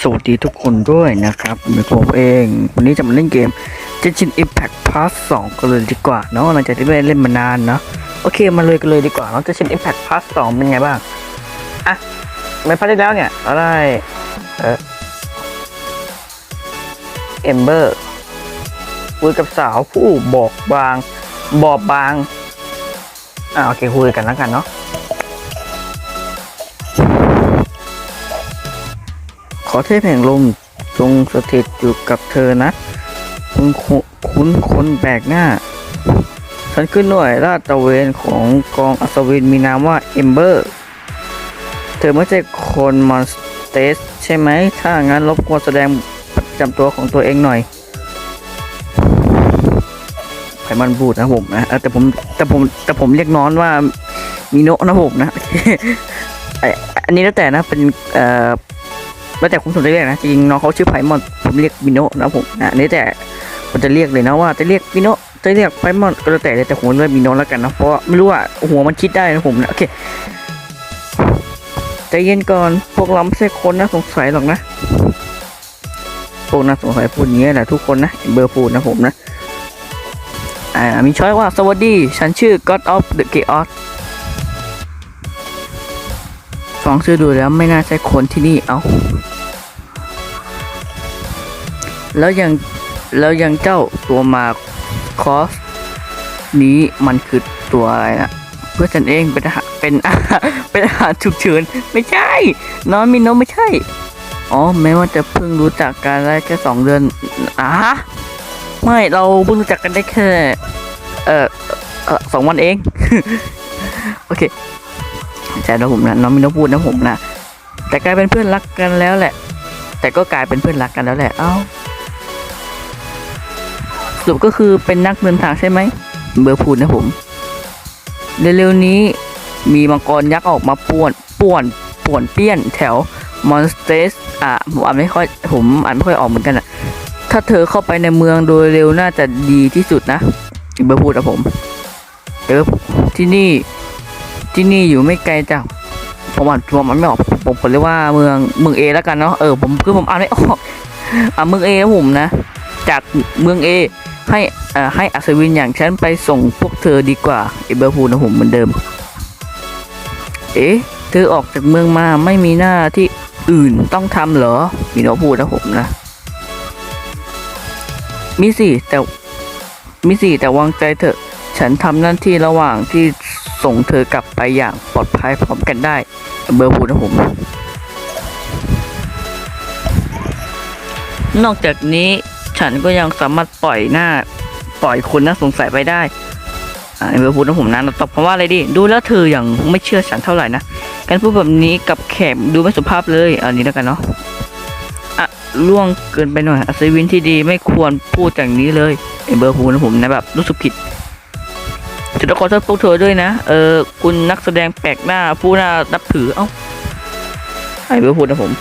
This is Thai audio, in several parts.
สวัสดีทุกคนด้วยนะครับเป็นผมเอง วันนี้จะมาเล่นเกม Genshin Impact Part 2กันเลยดีกว่าเนาะหลังจากที่ไม่ได้เล่นมานานเนาะโอเคมาเลยกันเลยดีกว่าเนาะ Genshin Impact Part 2 เป็นไงบ้าง อะไม่พลาดได้แล้วเนี่ยเราได้เออเอมเบอร์คุยกับสาวผู้บอกบางบอบบางอ่าโอเคคุยกันแล้วกันเนาะ อเทพแห่งลมจงสถิตอยู่กับเธอนะ คุณคุ้นคนแปลกหน้า ฉันขึ้นหน่วยลาดตระเวนของกองอัศวินมีนามว่าเอมเบอร์ เธอไม่ใช่คนมอนสเตสใช่ไหม ถ้างั้นรบกวนแสดงประจำตัวของตัวเองหน่อยไขมันบูดนะผมนะแต่ผมแต่ผมแต่ผมเรียกน้องว่ามิโนะนะผมนะอ้อันนี้แล้วแต่นะเป็นเอ่อ แล้วแต่คุณสมจะเรียกนะจริงน้องเขาชื่อไพมอนผมเรียกมิโนนะผมนะอันนี้แต่ผมจะเรียกเลยนะว่าจะเรียกมิโนจะเรียกไพมอนก็แล้วแต่เลยแต่ผมเรียกมิโนแล้วกันนะเพราะไม่รู้ว่าหัวมันคิดได้นะผมนะโอเคใจเย็นก่อนพวกเราไม่ใช่คนนะสงสัยหรอกนะพวกน่าสงสัยพูดอย่างนี้แหละทุกคนนะเบอร์พูดนะผมนะอ่ามีช้อยว่าสวัสดี ฉันชื่อ God of the Chaos ฟังชื่อดูแล้วไม่น่าใช่คนที่นี่เอ้าแล้วยังแล้วยังเจ้าตัวมาคอสนี้มันคือตัวอะไรนะเพื่อฉันเองเป็นอาหารเป็นอาหารเป็นอาหารฉุกเฉินไม่ใช่ น้องมินโนไม่ใช่ อ๋อแม้ว่าจะเพิ่งรู้จักกันได้แค่สองเดือนอะไม่เราเพิ่งรู้จักกันได้แค่ เออเออสองวันเอง โอเค ใช่นะผมนะน้องมินพูดนะผมนะแต่กลายเป็นเพื่อนรักกันแล้วแหละ แต่ก็กลายเป็นเพื่อนรักกันแล้วแหละเอ้าสรุปก็คือเป็นนักเดินทางใช่ไหมเบอร์พูดนะผมเร็วๆนี้มีมังกรยักษ์ออกมาป่วนป่วนป่วนเปี้ยนแถวมอนสเตสอะผมอ่านไม่ค่อยผมอ่านไม่ค่อยออกเหมือนกันอะถ้าเธอเข้าไปในเมืองโดยเร็วน่าจะดีที่สุดนะเบอร์พูดนะผมเออที่นี่ ที่นี่อยู่ไม่ไกลจากผมอ่านผมอ่านไม่ออกผมผมเรียกว่าเมืองเมืองเอแล้วกันเนาะเออผมคือผมอ่านไม่ออกอ่าเมืองเอนะผมนะ จากเมืองเอให้อ่าให้อัศวินอย่างฉันไปส่งพวกเธอดีกว่าเอเบอร์พูนะผมเหมือนเดิม เอ๊ะเธอออกจากเมืองมาไม่มีหน้าที่อื่นต้องทำเหรอมีโนพูดนะผมนะมีสิแต่มีสิแต่วางใจเถอะ ฉันทำหน้าที่ระหว่างที่ ส่งเธอกลับไปอย่างปลอดภัยพร้อมกันได้ เบอร์พูนะผม นอกจากนี้ฉันก็ยังสามารถปล่อยหน้าปล่อยคนน่าสงสัยไปได้อ่าเบอร์พูดนะผมนะตอบคำว่าอะไรดีดูแล้วเธออย่างไม่เชื่อฉันเท่าไหร่นะ การพูดแบบนี้กับแขมดูไม่สุภาพเลยอันนี้แล้วกันเนาะอะล่วงเกินไปหน่อยอัศวินที่ดีไม่ควรพูดอย่างนี้เลยไอเบอร์พูดนะผมนะแบบรู้สึกผิด จะต้องขอโทษพวกเธอด้วยนะ เออ คุณนักแสดงแปลกหน้าผู้น่านับถือ เอ้าไอ้เบอร์พูดนะผม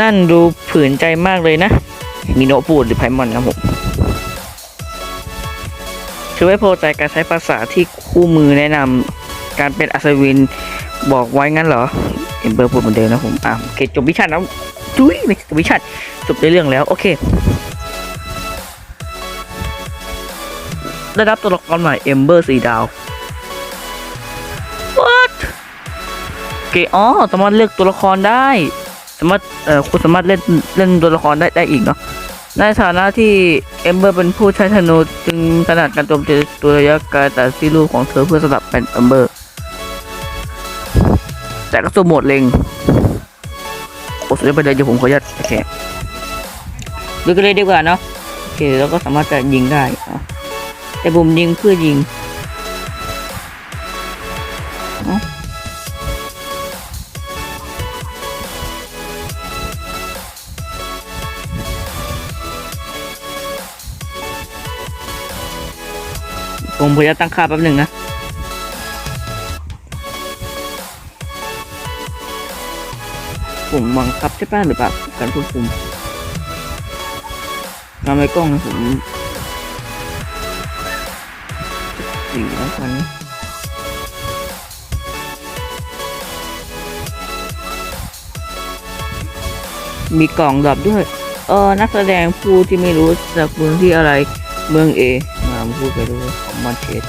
นั่นดูผืนใจมากเลยนะ มีโนพูดหรือไพมอนนะผมคือไว้พอใจการใช้ภาษาที่คู่มือแนะนำการเป็นอัศวินบอกไว้งั้นเหรอ เอ็มเบอร์พูดเหมือนเดิมนะผมอะโอเคจบวิชาแล้วจุ้ยไม่จบวิชาจบในเรื่องแล้ว โอเค ได้รับตัวละครใหม่เอมเบอร์สีดาว What เกอ๋อสามารถเลือกตัวละครได้ สามารถเอ่อคุณสามารถเล่นเล่นตัวละครได้ได้อีกเนาะในฐานะที่เอมเบอร์เป็นผู้ใช้ธนูจึงถนัดการโจมตีตัวระยะไกลแต่ซีรูของเธอเพื่อสลับเป็นเอมเบอร์ แต่ก็สวมหมดเล็งโอ้สุดยอดไปเลยเดี๋ยวผมขออนุญาตโอเคดูกันเลยดีกว่าเนาะโอเคแล้วก็สามารถจะยิงได้อะ แต่ผมยิงเพื่อยิงผมพยายามตั้งค่าแป๊บหนึ่งนะผมบังคับใช่ป่ะหรือเปล่าการควบคุมกาไว้กล้องนะผม สี่แล้วกันมีกล่องดรอปด้วย เออ นักแสดงผู้ที่ไม่รู้จากเมืองที่อะไร เมืองเอมาพูดไปดูของมอนเชส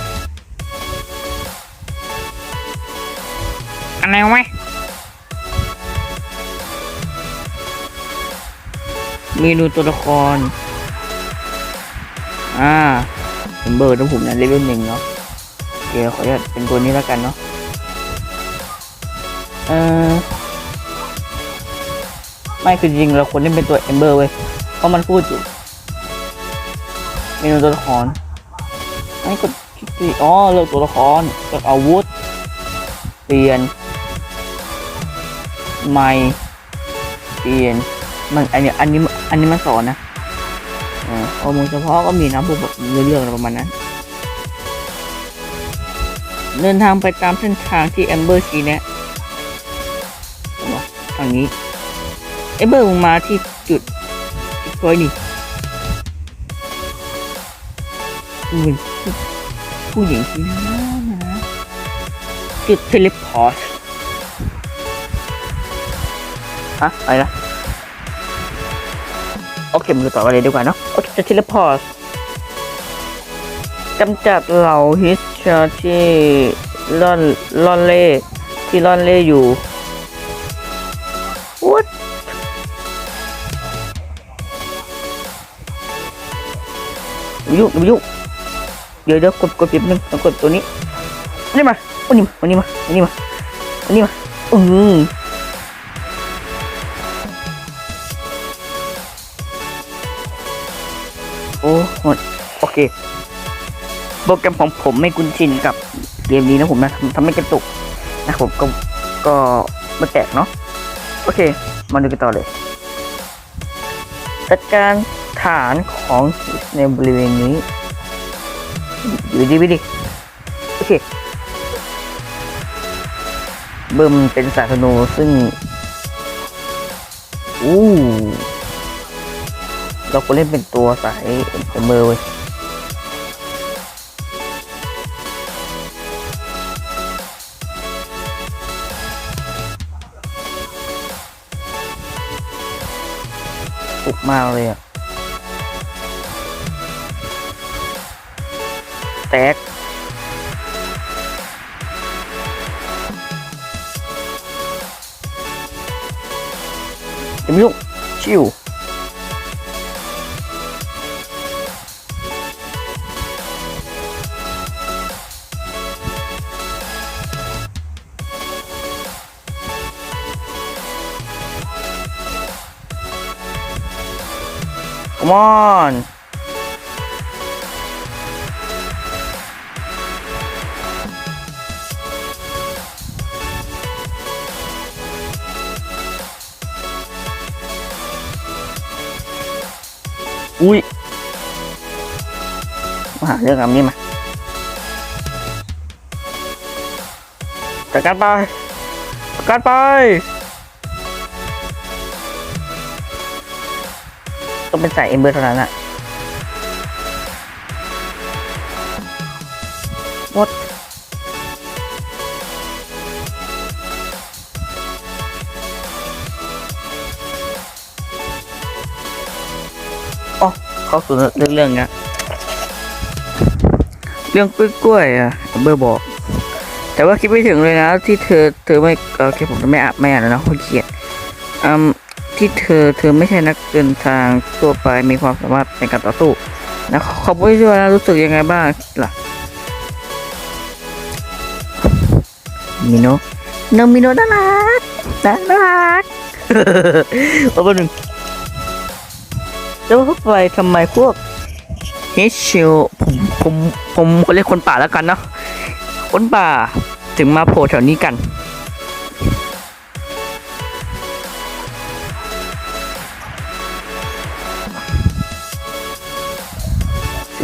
อะไรวะเมนูตัวละคร อ่าเป็นเบอร์ของผมนะเลเวลหนึ่งเนาะ โอเคขออนุญาตเป็นตัวนี้แล้วกันเนาะเออไม่คือจริงเราควรเล่นเป็นตัวเอมเบอร์เว้ยเพราะมันพูดอยู่เมนูตัวละครไอ้กดคลิกที่อ๋อเลือกตัวละครเลือกอาวุธเปลี่ยนไม่เปลี่ยนมันอันนี้อันนี้อันนี้มันสอนนะอ่าข้อมูลเฉพาะก็มีนะพวกแบบเรื่องอะไรประมาณนั้น เดินทางไปตามเส้นทางที่แอมเบอร์ชี้แนะทางนี้แอมเบอร์มึงมาที่จุดจุดพอยนี่ผู้ผู้หญิงที่น่านะจุดเทเลพอร์ตฮะอะไรนะโอเคมันดูต่อไปเลยดีกว่าเนาะโอเคจะเทเลพอร์ตกำจัดเหล่าฮิส ชาที่ล่อนล่อนเล่ที่ล่อนเล่อยู่ What อย่ายุ่งอย่ายุ่งเดี๋ยวเดี๋ยวกดกดปิดนึงต้องกดตัวนี้นี่มาวันนี้มาวันนี้มาวันนี้มาวันนี้มาอือโอ้หมโอเค โปรแกรมของผมไม่คุ้นชินกับเกมนี้นะผมนะทำให้กระตุกนะผมก็ก็ม่แตกเนาะโอเค มาดูกันต่อเลยจัดการฐานของในบริเวณนี้ อยู่ดีไปดิโอเคเบิ่มเป็นสายธนูซึ่งอู้เราก็เล่นเป็นตัวสายเอเมอร์เว้ย สุกมากเล มอนอุ้ยมาหาเรื่องกับนี่มาจัดการไปจัดการไป ต้องเป็นสายเอมเบอร์เท่านั้นอะหมดอ๋อเข้าสู่เรื่องเรื่องนะเรื่องกล้วยๆอะเอเบอร์บอก แต่ว่าคิดไม่ถึงเลยนะ ที่เธอเธอไม่โอเคผมจะไม่อ่านไม่อ่านแล้วนะคนเขียนอืม ที่เธอเธอไม่ใช่นักเดินทางทั่วไปมีความสามารถในการต่อสู้นะขอบคุณที่ว่ารู้สึกยังไงบ้างล่ะมิโนโนมิโนน่ารักน่ารักเอาไปหนึ่งแล้วพวกไปทำไมพวกเฮชิลผมผมผมเรียกคนป่าแล้วกันเนาะคนป่าถึงมาโผล่แถวนี้กัน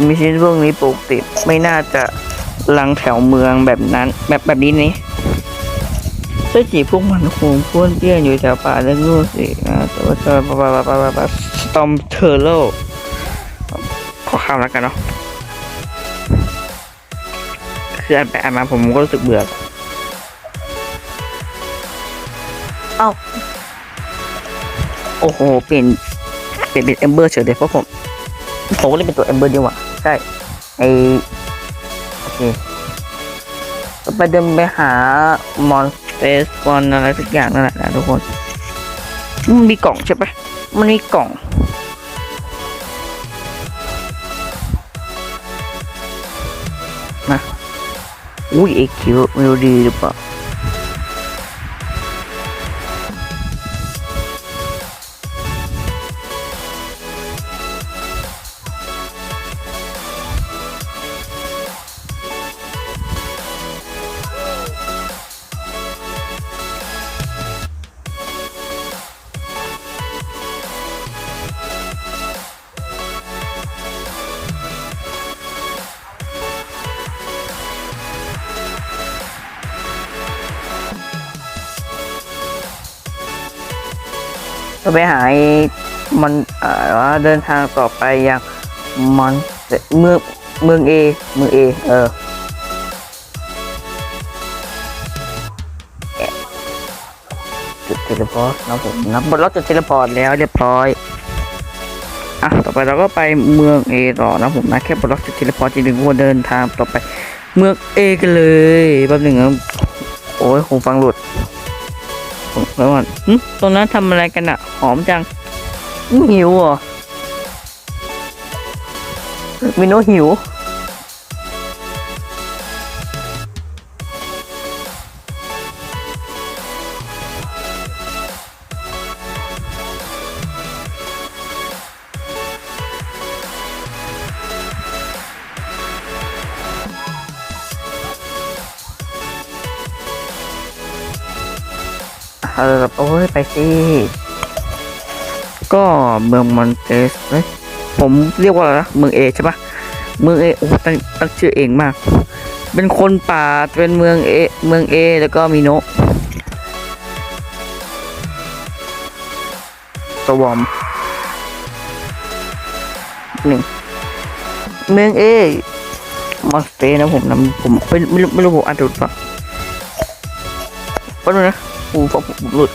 มิชินพวกนี้ปกติไม่น่าจะลังแถวเมืองแบบนั้น แบบแบบนี้นี่เจ้าจีพวกมันคงพ้วนเปี้ยนอยู่แถวป่าเรื่องนู้นสินะแต่ว่าจะปะปะปะปะปะปะสตอมเทอร์โลขอข้ามแล้วกันเนาะคืออ่านไปอ่านมาผมก็รู้สึกเบื่อเอ้าโอโอ้โห เปลี่ยนเปลี่ยนเป็นเอมเบอร์เฉยเลยเพราะผม ผมก็เล่นเป็นตัวเอมเบอร์ดีกว่าใช่ไอโอเคไปเดินไปหามอนสเตสกอนอะไรสักอย่างนั่นแหละนะทุกคนมันมีกล่องใช่ปะมันมีกล่องมาอุ้ยเอคิวไม่รู้ดีหรือเปล่า จะไปหาไอ้มันเออเดินทางต่อไปยังมอนเมืองเมืองเอเมืองเอเออจุดเทเลพอร์ตนะผมนะบนรถจุดเทเลพอร์ตแล้วเรียบร้อยอะต่อไปเราก็ไปเมืองเอต่อนะผมนะแค่บนรถจุดเทเลพอร์ตจริงๆว่าเดินทางต่อไป เมืองเอกันเลยแป๊บหนึ่งโอ้ยคงฟังหลุด แล้วก่อนหึตรงนั้นทำอะไรกันอะหอมจังหิวเหรอมิโนหิว เออโอ้ยไปสิก็เมืองมอนเตสเฮ้ยผมเรียกว่าอะไรนะเมืองเอใช่ปะเมืองเอโอ้ตั้งตั้งชื่อเองมาก เป็นคนป่าเป็นเมืองเอเมืองเอแล้วก็มีโนสวอมหนึ่งเมืองเอมอนสเตนะผมนะผมไม่ไม่รู้ไม่รู้ผมอ่านถูกปะก็ดูนะ ปูฟังผมหลุด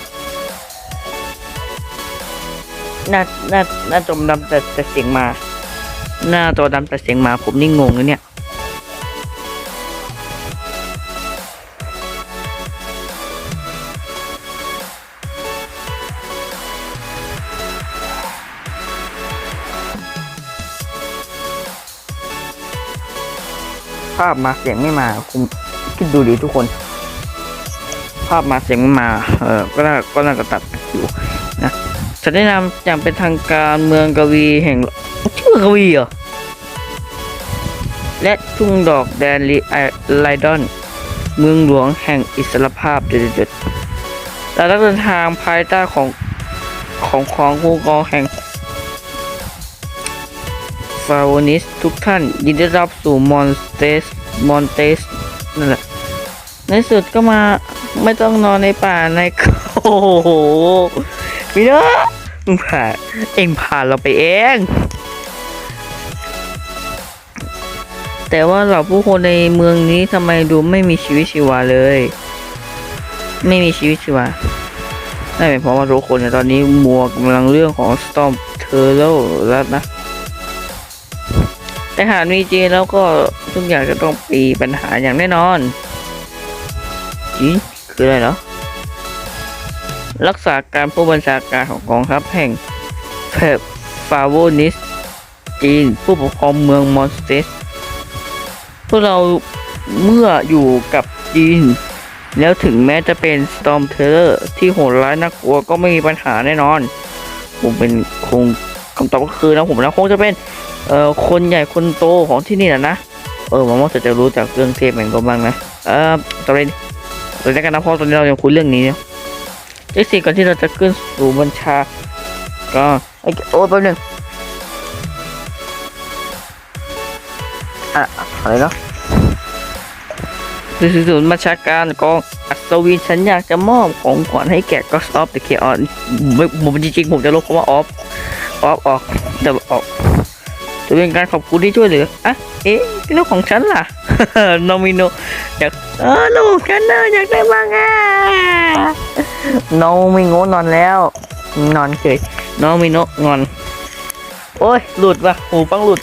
หน้าหน้าหน้าจมดำแต่แต่เสียงมา หน้าจอดำแต่เสียงมาผมนี่งงเลยเนี่ยภาพมาเสียงไม่มาคุณคิดดูดิทุกคน ภาพมาเสียงมา เออก็น่าก็น่าจะตัดอยู่นะจะแนะนำอย่างเป็นทางการเมืองกวีแห่งชื่อกวีเหรอ และทุ่งดอกแดนลีไอไลดอน เมืองหลวงแห่งอิสรภาพเด็ดๆแต่ละเดินทางภายใต้ของของของคู่กองแห่งฟาวนิสทุกท่านยินดีต้รับสู่มอนสเตสมอนเตสนั่นแหละในสุดก็มา ไม่ต้องนอนในป่าในโอ้โหพี่เนาะมึงผ่าเองผ่านเราไปเอง แต่ว่าเหล่าผู้คนในเมืองนี้ทำไมดูไม่มีชีวิตชีวาเลย ไม่มีชีวิตชีวานั่นเป็นเพราะว่าทุกคนเนี่ยตอนนี้มัวกำลังเรื่องของ Storm t u r t l e แล้วนะ แต่หากมีจริงแล้วก็ทุกอย่างจะต้องมีปัญหาอย่างแน่นอนจี คืออะไรเหรอ รักษาการผู้บัญชาการของกองทัพแห่งเพฟาโวนิสจีน ผู้ปกครองเมืองมอนสเตสพวกเราเมื่ออยู่กับจีน แล้วถึงแม้จะเป็น Storm t e r r o r ที่โหดร้ายน่ากลัวก็ไม่มีปัญหาแน่นอน ผมเป็นคงคำตอบก็คือนะผมนะคงจะเป็นเอ่อคนใหญ่คนโตของที่นี่แหละนะ เออหวังว่าจะรู้จากเรื่องเทพแห่งก็บ้างนะ เออตอนนี้ เดี๋ยวกันนะเพราะตอนนี้เรายังคุยเรื่องนี้เนี่ยเจ๊สี่ก่อนที่เราจะขึ้นสู่บัญชา ก็ไอ้โอ้ยแป๊บหนึงอะอะไรเนาะคือศูนย์บัญชาการกองอัศวินฉันอยากจะมอบของขวัญให้แก่ก็สอปแต่เคออนไม่ผมจริงๆผมจะลบคำว่าออฟออฟออกแต่ออก จะเป็นการขอบคุณที่ช่วยเหลืออะเอ๊ะเรื่องของฉันล่ะโนมิโนอยากเออลูกฉันเนอะอยากได้บ้างอะน้องไม่งนนอนแล้วนอนเฉยโนมิโนะงอน โอ้ยหลุดว่ะหูฟังหลุด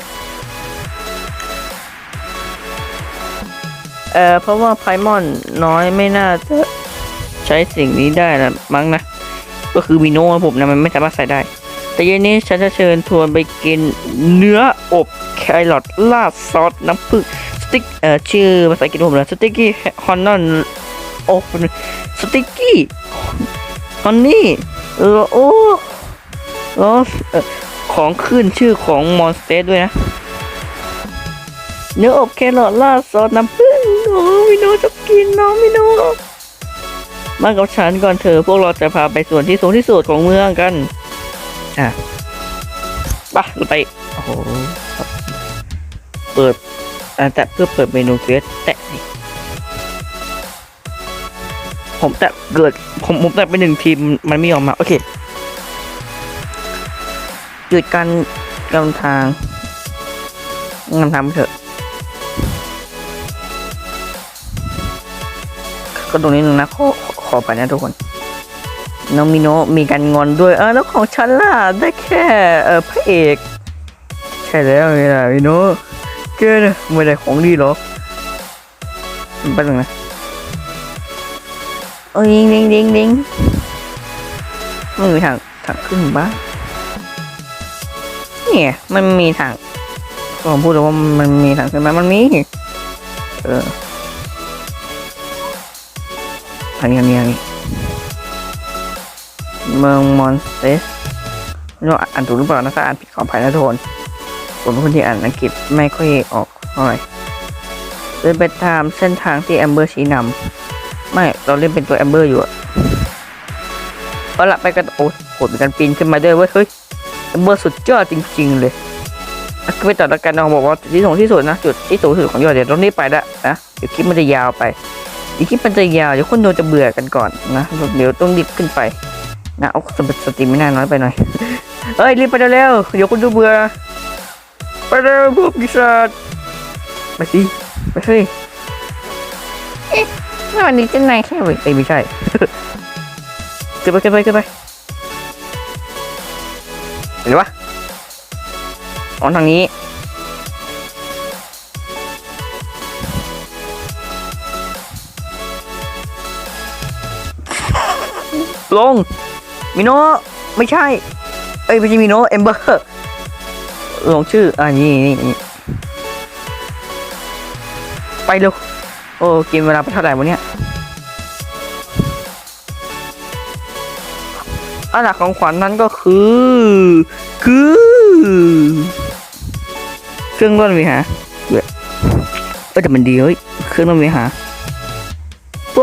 เอ่อเพราะว่าไพมอนน้อยไม่น่าจะใช้สิ่งนี้ได้นะมั้งนะ ก็คือมิโนะผมนะมันไม่สามารถใส่ได้ แต่เย็นนี้ฉันจะเชิญทวนไปกินเนื้ออบแครอทราดซอสน้ำผึ้งสติ๊กเอ่อชื่อภาษาอังกฤษผมนะสติ๊กกี้ฮอนนอนโอ้สติ๊กกี้ฮอนนี่เออโอ้แล้วเอ่อของขึ้นชื่อของมอนสเตสด้วยนะ เนื้ออบแครอทราดซอสน้ำผึ้งโอ้มิโนะจะกินน้องมิโนะมากับฉันก่อนเถอะพวกเราจะพาไปส่วนที่สูงที่สุดของเมืองกัน อะไปะเราไป โอ้โห เปิดอ่าแต่เพื่อเปิดเมนูเควสแตะนี่ผมแตะเกิดผมผมแตะไปหนึ่งทีมมันไม่ยอมมา โอเคหยุดการกำทางงานทำเถอะก็ตรงนี้นึงนะขอขอขอไปนะทุกคน น้องมิโนะมีการงอนด้วย เออแล้วของฉันล่ะได้แค่เออพระเอก ใช่แล้วไงล่ะมิโนะเกินไม่ได้ของดีหรอกแป๊บนึงนะโอ้ยดิงดิงดิงดิงไม่มีทางทางขึ้นบ้างเนี่ยมันมีทางผมพูดเลยว่ามันมีทางขึ้นมามันมีเออทางนี้ทางนี้ทางนี้ เมืองมอนสเตสไม่รู้อ่านถูกหรือเปล่านะถ้าอ่านผิดขออภัยนะทุกคนผมเป็นคนที่อ่านอังกฤษไม่ค่อยออกเท่าไหร่เดินไปตามเส้นทางที่แอมเบอร์ชี้นำไม่เราเล่นเป็นตัวแอมเบอร์อยู่อะเอาละไปกันโอ้โหมีการปีนขึ้นมาด้วยเว้ยเฮ้ยแอมเบอร์สุดยอดจริง ๆ เลยอะไปต่อแล้วกันน้องบอกว่าที่สูงที่สุดนะจุดที่สูงที่สุดของยอดเดี๋ยวต้องรีบไปละนะเดี๋ยวคลิปมันจะยาวไปเดี๋ยวคลิปมันจะยาวเดี๋ยวคนดูจะเบื่อกันก่อนนะเดี๋ยวต้องรีบขึ้นไป นะเอาสสตรีมไม่น่าน้อยไปหน่อยเอ้ยรีบไปเร็วเดี๋ยวคุณดูเบื่อไปเร็วพวกปีศาจไปสิไปสิเอ๊ะวันนี้จะนายแค่เว้ยเอ้ยไม่ใช่ขึ้นไปขึ้นไปขึ้นไปเห็นปะอ๋อทางนี้ลง มิโนไม่ใช่ เอ้ยไม่ใช่มิโนเอมเบอร์ลงชื่ออ่านี่นี่นี่ไปเร็วโอ้กินเวลาไปเท่าไหร่วะเนี่ยอันดับของขวัญนั้นก็คือ คือ เครื่องร่อนวิหาเว้ยเอ้ยแต่มันดีเฮ้ย เครื่องร่อนวิหา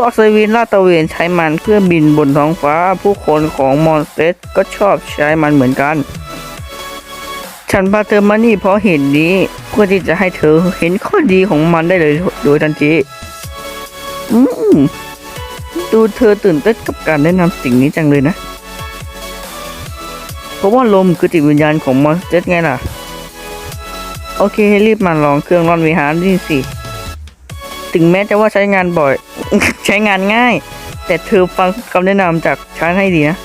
วกเซวินลาดตะเวนใช้มันเพื่อบินบนท้องฟ้า ผู้คนของมอนสเตสก็ชอบใช้มันเหมือนกัน ฉันพาเธอมานี่เพราะเหตุนี้เพื่อที่จะให้เธอเห็นข้อดีของมันได้เลยโดยทันทีอืมดูเธอตื่นเต้นกับการแนะนำสิ่งนี้จังเลยนะ เพราะว่าลมคือจิตวิญญาณของมอนสเตสไงล่ะ โอเครีบมาลองเครื่องร่อนวิหารนี่สิ ถึงแม้จะว่าใช้งานบ่อย ใช้งานง่าย แต่เธอฟังคำแนะนำจากฉันให้ดีนะ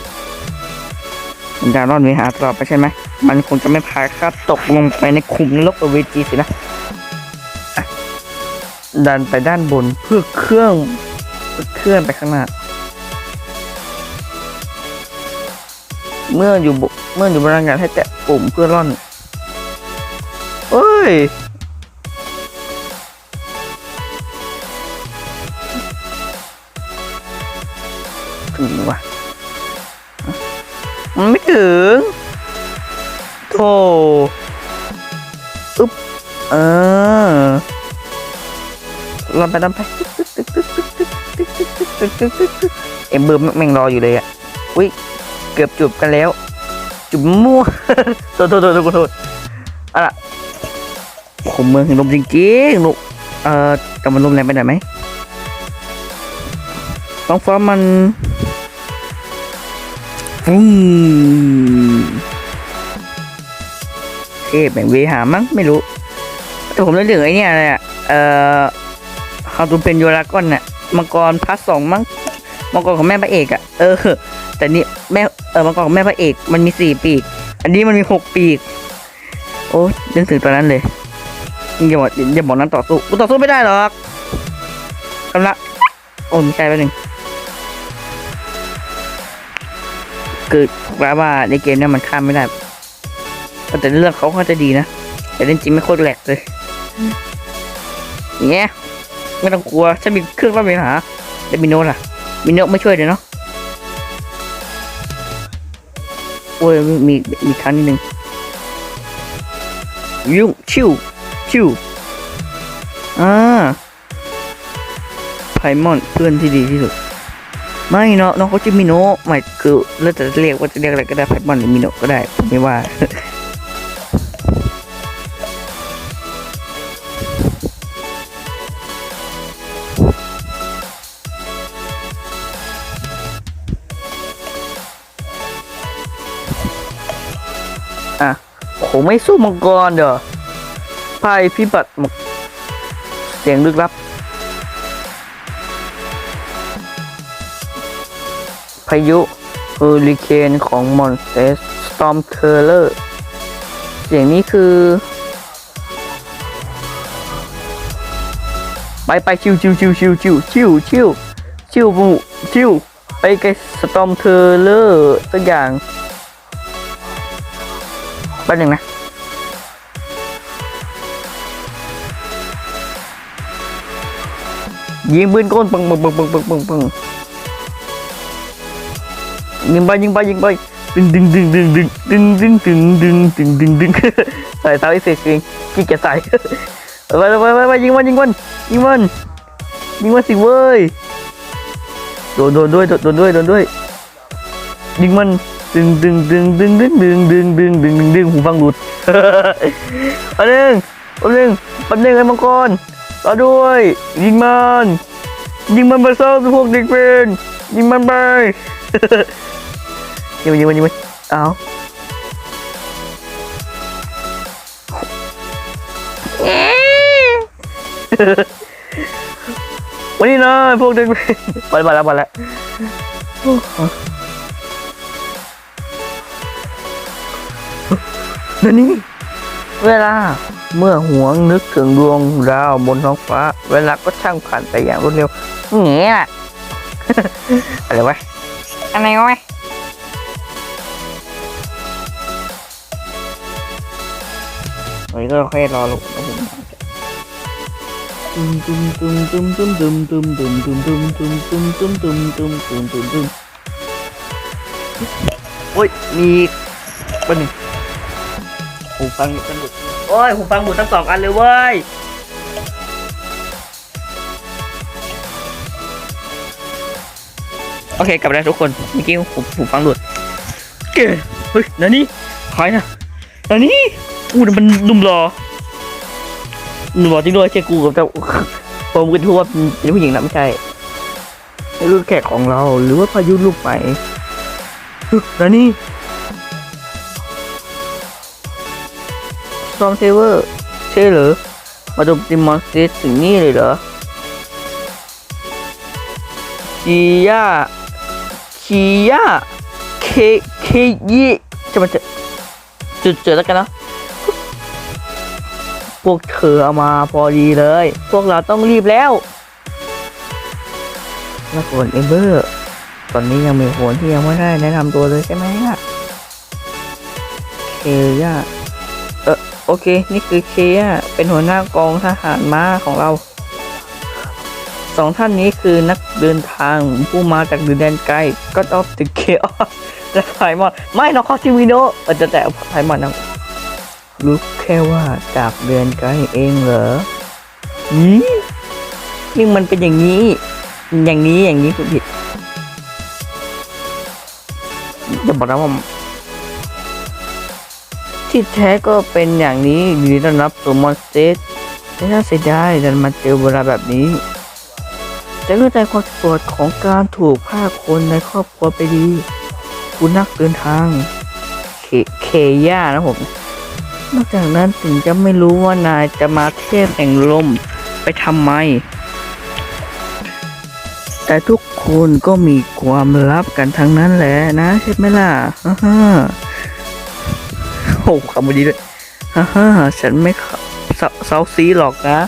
มันจะรอดวิหารต่อไปใช่ไหม มันคงจะไม่พาข้าตกลงไปในขุมนรกอเวจีสินะะดันไปด้านบนเพื่อเครื่องเคลื่อนไปข้างหน้า เมื่ออยู่เมื่ออยู่บนอากาศให้แตะปุ่มเพื่อร่อน เอ้ย มันไม่ถึงโธ่อึ๊บเออเราไปทำไปเอ็มเบอร์แม่งรออยู่เลยอะอุ้ยเกือบจูบกันแล้ว จุบมั่วโทษโทษโทษโทษโทษอะล่ะผมเมืองแห่งลมจริงๆลูกเอ่อแต่มันลมแรงไปหน่อยไหมท้องฟ้ามัน เทพแบ่งเวหามั้งไม่รู้ แต่ผมนึกถึงไอ้นี่ยอะไรอะเอ่อเขาตูเป็นยูรากอนน่ะมังกรพัสสองมั้งมังกรของแม่พระเอกอะเออแต่นี่แม่เออมังกรของแม่พระเอก มันมีสี่ปีก อันนี้มันมีหกปีก โอ้นึกถึงตอนนั้นเลยอย่าบอกอย่าบอกนั้นต่อสู้กูต่อสู้ไม่ได้หรอกกำลังโอ้ไม่ใช่แป๊บนึง คือแปลว่าในเกมเนี่ยมันข้ามไม่ได้แต่เรื่องเขาเขาจะดีนะ แต่เล่นจริงไม่โคตรแหลกเลยเนี่ยไม่ต้องกลัวฉันมีเครื่องรับปัญหาแต่มิโนะล่ะมิโนะไม่ช่วยเลยเนาะโอ้ยมีมีมีครั้งนิดนึงยุ่งชิวชิวอ่าไพมอนเพื่อนที่ดีที่สุด ไม่เนาะน้องเขาชื่อมิโนะหมายคือแล้วแต่จะเรียกว่าจะเรียกอะไรก็ได้ไพมอนหรือมิโนะก็ได้ผมไม่ว่าอะผมไม่สู้มังกรเด้อภัยพิบัติมังเสียงลึกลับายุเฮอริเคนของมอนสเตสสตอมเคอร์เลอร์เสียงนี้คือ ไปไปชิวชิวชิวชิวชิวชิวชิวชิวบุชิวไปไกลสตอมเทอร์เลอร์ตัวอย่างแป๊บนึงนะยิงปืนก้นปึงปึงปึงปึงปึงปึงปึง ยิงไปยิงไปยิงไปดึงดึงดึงดึงดึงดึงดึงดึงดึงดึงดึงดึงใส่เท้าไอ้เสกเองขี้เกียจใส่ไปไปไปไปยิงมันยิงมันยิงมันยิงมันสิเว้ยโดนโดนด้วยโดนโดนด้วยโดนด้วยยิงมันดึงดึงดึงดึงดึงดึงดึงดึงดึงดึงดึงหูฟังหลุดอันหนึ่งอันหนึ่งอันหนึ่งไอ้มังกรรอด้วย ยิงมัน ยิงมันไปซ่าพวกเด็กเป็นยิงมันไป ยิงมันยิงมันยิงมันเอาวันนี้นะพวกเด็กเป็นไปแล้วไปแล้วนั่นนี่เวลาเมื่อหวงนึกถึงดวงดาวบนท้องฟ้า เวลาก็ช่างผ่านไปอย่างรวดเร็วเงี้ยอะไรวะอะไรวะ อันนี้ก็แค่รอลงนะผมตุ้มตุ้มตุ้มตุ้มตุ้มตุ้มตุ้มตุ้มตุ้มตุ้มตุ้มตุ้มตุ้มตุ้มตุ้มตุ้มตุ้มตุ้มโอ้ยมีปันหนึ่งหูฟังกันหลุดโอ้ยหูฟังหลุดทั้งสองอันเลยเว้ยโอเคกลับมาแล้วทุกคนเมื่อกี้หูหูฟังหลุดเก๋เฮ้ยนั่นนี่ใครนะนั่นนี่ อู้มันหนุ่มหล่อหนุ่มหล่อจริงด้วยใช่กูกับเจ้าผมก็ทั่วาเป็นผู้หญิงนะไม่ใช่ไม่รู้แขกของเรา หรือว่าพายุลูกใหม่ฮึนั่นนี่ซอมเซเวอร์ใช่เหรอ มาดูดิมอนสเตสถึงนี่เลยเหรอคียาคียาเคเคยี่จะมาจะจุดเจอแล้วกันเนาะ พวกเธอเอามาพอดีเลย พวกเราต้องรีบแล้วแล้วคนเอเบอร์ ตอนนี้ยังมีคนที่ยังไม่ได้แนะนำตัวเลยใช่ไหมอะเคยาโอเค นี่คือเคอะเป็นหัวหน้ากองทหารม้าของเรา สองท่านนี้คือนักเดินทางผู้มาจากดินแดนไกล God of the Chaos และไพมอน ไม่นองเขาชื่อวิโนเออแต่แต่ไพมอนนะ รู้แค่ว่าจากเดือนไกลเองเหรอนี่นี่มันเป็นอย่างนี้ อย่างนี้อย่างนี้คุณผิดจะบอกนะว่าที่แท้ก็เป็นอย่างนี้ยินดีต้อนรับสู่มอนสเตสไม่น่าเสียดายดันมาเจอเวลาแบบนี้จะเข้าใจความปวดของการถูกฆ่าคนในครอบครัวไปดี คุณนักเดินทาง เคเคย่านะผม นอกจากนั้นถึงจะไม่รู้ว่านายจะมาเทพแห่งลมไปทำไม แต่ทุกคนก็มีความลับกันทั้งนั้นแหละนะใช่ไหมล่ะฮ่าฮ่าโอ้คำวันนี้ด้วยฮ่าฮ่าฉันไม่เซาซีหรอกนะ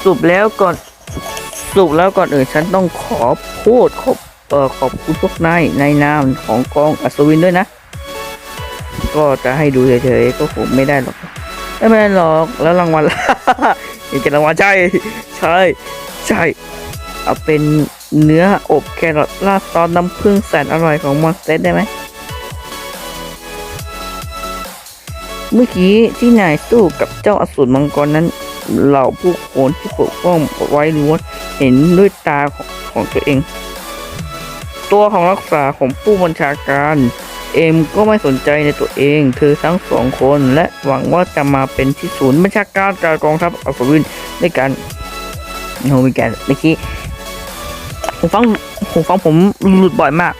สรุปแล้วก่อนสรุปแล้วก่อนอื่นฉันต้องขอพูดขอบเอ่อขอบคุณพวกนายในนามของกองอัศวินด้วยนะ ก็จะให้ดูเฉยๆก็คงไม่ได้หรอกไม่เป็นไรหรอกแล้วรางวัลอยากจะรางวัลใช่ใช่ใช่เอาเป็นเนื้ออบแครอทราดซอสน้ำผึ้งแสนอร่อยของมอนสเตสได้ไหมเมื่อกี้ที่นายสู้กับเจ้าอสูรมังกรนั้น เหล่าผู้คนที่ปกป้องไว้ล้วนเห็นด้วยตาของของตัวเอง ตัวของรักษาของผู้บัญชาการ เอมก็ไม่สนใจในตัวเองเธอทั้งสองคนและหวังว่าจะมาเป็นที่ศูนย์บัญชาการจากกองทัพอัศวินด้วยกันโนมิแกนเมื่อกี้ผมฟังผมฟังผมหลุดบ่อยมาก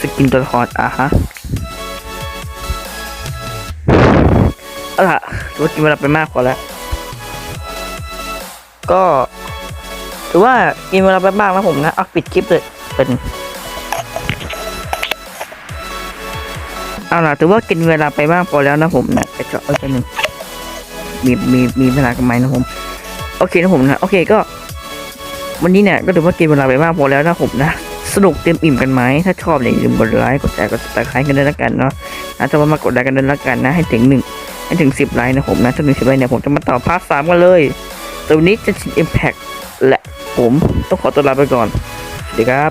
สกินตัวละครอะฮะเอาล่ะถือว่ากินเวลาไปมากพอแล้ว ก็ถือว่ากินเวลาไปมากแล้วผมนะเอาปิดคลิปเลยเป็น เอาล่ะถือว่ากินเวลาไปบ้างพอแล้วนะผมนะไปเจาะอาไปหนึ่งมีมีมีเวลากันไหมนะผม โอเคนะผมนะโอเคก็ วันนี้เนี่ยก็ถือว่ากินเวลาไปบ้างพอแล้วนะผมนะสนุกเต็มอิ่มกันไหมถ้าชอบเนี่ยอย่าลืมกดไลค์กดแชร์กดติดตามกันด้วยละกันเนาะนะจะมามากดไลค์กันด้วยละกันนะ ให้ถึงหนึ่งให้ถึงสิบไลค์นะผมนะถ้าถึงสิบไลค์เนี่ยผมจะมาต่อพาร์ทสามกันเลยแตัววันนี้จะชินอิมแพคและผมต้องขอตัวลาไปก่อนสวัสดีครับ